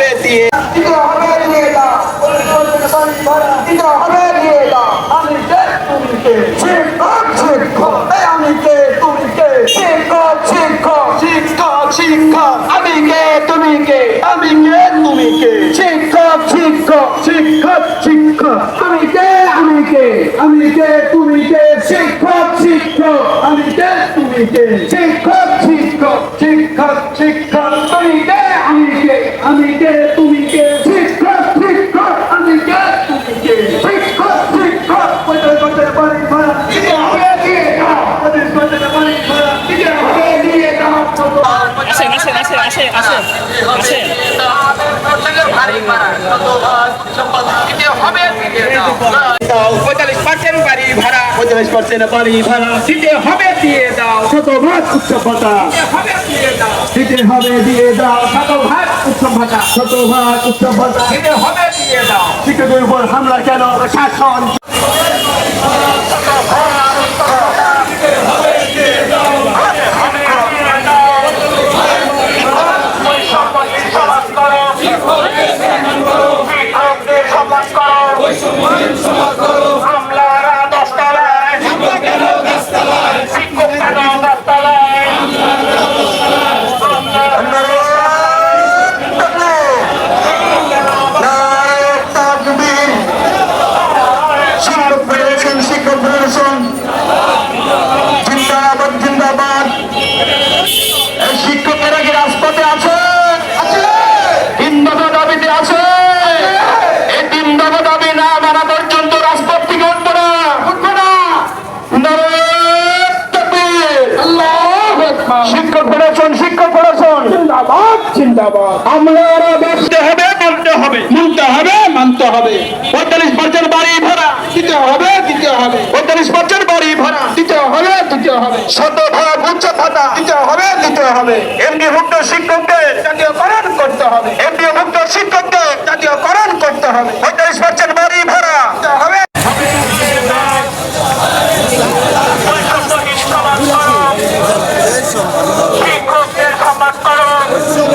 হবে দিয়ে শিক্ষক শিক্ষক, আমি কে আমি কে? আমি কে, তুমি কে? শিক্ষক শিক্ষক, আমি কে, তুমি কে? শিক্ষক শিক্ষক শিক্ষক শিক্ষক, তুমি কে? আসেন আসেন আসেন আসেন। আসেন। পঁয়তাল্লিশ পার্সেন্ট ভাড়া, পঁয়তাল্লিশ ভাড়া হবে, দিয়ে দাও। ভাতা হবে, দিয়ে দাও। ভাতা হবে, দিয়ে দাও। হামলা কেন? প্রশাসন। জিন্দাবাদ। জিন্দাবাদ আমরা ব্যস্ত হবে মানতে হবে। মানতে হবে মানতে হবে। পঁয়তাল্লিশ পার্সেন্ট বাড়ি ভাড়া দিতে হবে দিতে হবে। পঁয়তাল্লিশ বাড়ি ভাড়া দিতে হবে দিতে হবে। শত ভাড়া উচ্চ ভাতা দিতে হবে দিতে হবে। এমনি মুক্ত শিক্ষকদের জাতীয়করণ করতে হবে। এমনি মুক্ত শিক্ষকদের